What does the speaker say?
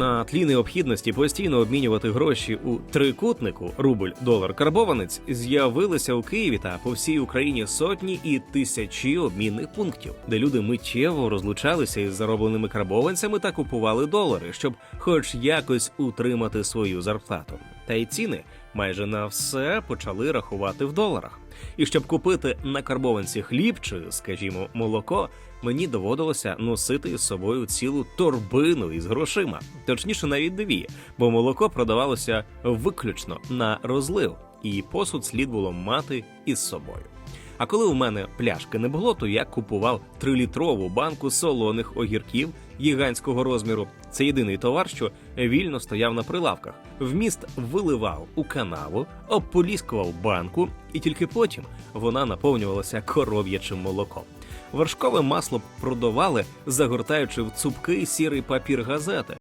на тлі необхідності постійно обмінювати гроші у трикутнику рубль, долар, карбованець з'явилися у Києві та по всій Україні сотні і тисячі обмінних пунктів, де люди миттєво розлучалися із заробленими карбованцями та купували долари, щоб хоч якось утримати свою зарплату. Та й ціни майже на все почали рахувати в доларах. І щоб купити на карбованці хліб чи, скажімо, молоко, мені доводилося носити з собою цілу торбину із грошима, точніше, навіть дві, бо молоко продавалося виключно на розлив, і посуд слід було мати із собою. А коли у мене пляшки не було, то я купував трилітрову банку солоних огірків гігантського розміру. Це єдиний товар, що вільно стояв на прилавках. Вміст виливав у канаву, обполіскував банку, і тільки потім вона наповнювалася коров'ячим молоком. Вершкове масло продавали, загортаючи в цупкий сірий папір газети.